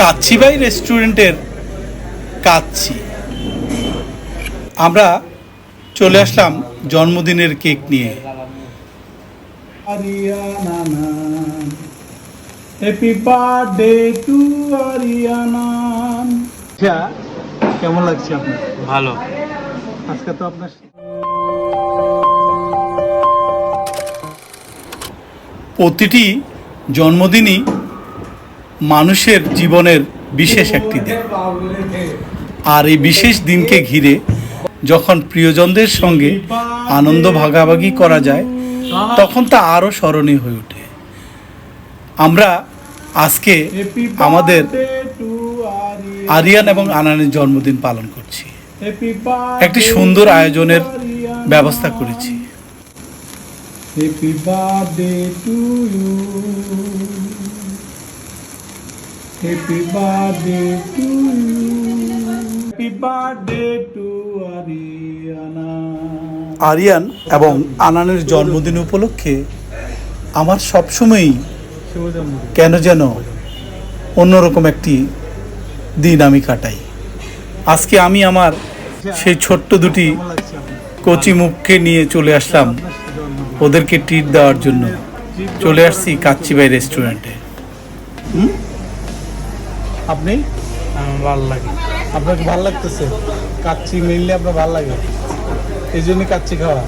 কাচ্ছিবাই রেস্টুরেন্টের কাচ্ছি। আমরা চলে আসলাম জন্মদিনের কেক নিয়ে। হ্যাপি বার্থডে টু আরিয়ানান আচ্ছা কেমন লাগছে আপনার? ভালো। আজকে তো আপনার প্রতিটি জন্মদিনই মানুষের জীবনের বিশেষ একটি দিন। আর এই বিশেষ দিনকে ঘিরে যখন প্রিয়জনদের সঙ্গে আনন্দ ভাগাভাগি করা যায়, তখন তা আরও স্মরণীয় হয়ে ওঠে। আমরা আজকে আমাদের আরিয়ান এবং আনানের জন্মদিন পালন করছি। একটি সুন্দর আয়োজনের ব্যবস্থা করেছি। Happy birthday to you. Happy birthday to you. Happy birthday to Ariana. Aryan এবং আনানের জন্মদিন উপলক্ষে আমার সবসময়ই কেন যেন অন্যরকম একটি দিন আমি কাটাই আজকে আমি আমার সেই ছোট্ট দুটি কচি মুখকে নিয়ে চলে আসলাম ওদেরকে ট্রিট দেওয়ার জন্য চলে আসছি কাচ্চিবাই রেস্টুরেন্টে আপনি? ভালো লাগে। আপনাকে ভালো লাগতেছে? কাচ্চি মেনলি আপনার ভালো লাগে? এই জন্য কাচ্চি খাওয়া।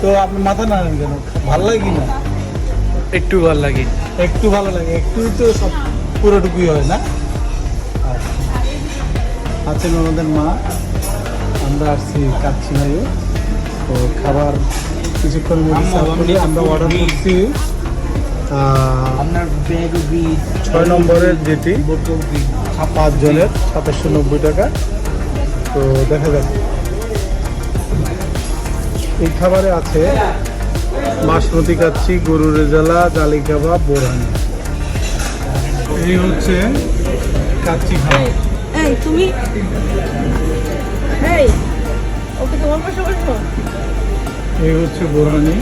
তো আপনি মাথা নাড়েন কেন? ভালো লাগে কি না? একটু ভালো লাগে। একটু ভালো লাগে। একটু তো সব পুরোটুকুই হয় না? আচ্ছা। আছেন আমাদের মা আমরা আসছি কাচ্চি ভাইও তো খাবার কিছুক্ষণ আমরা অর্ডার করছি। ছয় নম্বরের যেটি পাঁচ জনের সাতাশশো নব্বই টাকা। তো দেখা যাক। এই খাবারে আছে বাসমতি কাচ্ছি গরুর রেজালা জালি কাবাব বোরহানি। এই হচ্ছে কাচ্চি খাবার এই তুমি? এই ওকে তোমার পাশে বসবো এই হচ্ছে বোরহানি।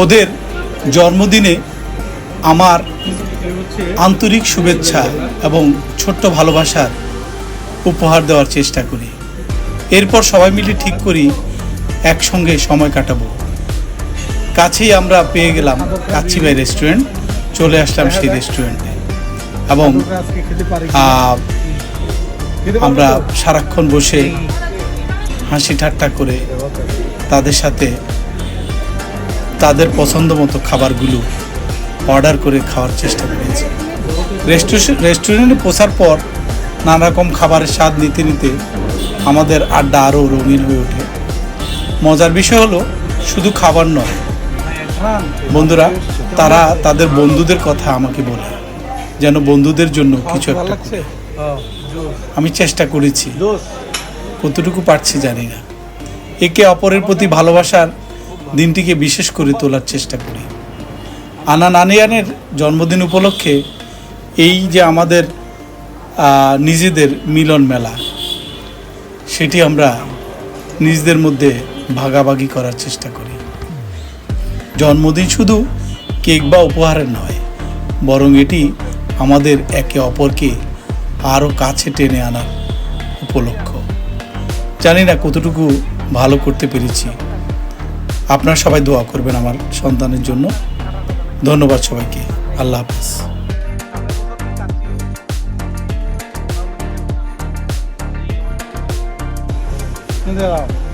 ওদের জন্মদিনে আমার আন্তরিক শুভেচ্ছা এবং ছোট্ট ভালোবাসার উপহার দেওয়ার চেষ্টা করি। এরপর সবাই মিলে ঠিক করি, একসঙ্গে সময় কাটাবো। কাছেই আমরা পেয়ে গেলাম কাচ্চিবাই রেস্টুরেন্ট, চলে আসলাম সেই রেস্টুরেন্টে। এবং আমরা সারাক্ষণ বসে হাসি ঠাট্টা করে তাদের সাথে তাদের পছন্দ মতো খাবারগুলো অর্ডার করে খাওয়ার চেষ্টা করেছি। রেস্টুরেন্ট রেস্টুরেন্টে পৌঁছার পর নানা রকম খাবারের স্বাদ নিতে নিতে আমাদের আড্ডা আরও রঙিন হয়ে ওঠে। মজার বিষয় হলো শুধু খাবার নয়। বন্ধুরা তারা তাদের বন্ধুদের কথা আমাকে বলে যেন বন্ধুদের জন্য কিছু একটা আমি চেষ্টা করেছি। কতটুকু পারছি জানি না। একে অপরের প্রতি ভালোবাসার দিনটিকে বিশেষ করে তোলার চেষ্টা করি। আনা নানিয়ানের জন্মদিন উপলক্ষে এই যে আমাদের নিজেদের মিলন মেলা, সেটি আমরা নিজেদের মধ্যে ভাগাভাগি করার চেষ্টা করি। জন্মদিন শুধু কেক বা উপহারের নয়, বরং এটি আমাদের একে অপরকে আরও কাছে টেনে আনার উপলক্ষ। জানি না কতটুকু ভালো করতে পেরেছি। আপনারা সবাই দোয়া করবেন আমার সন্তানের জন্য। ধন্যবাদ সবাইকে। আল্লাহ হাফিজ। দাঁড়াও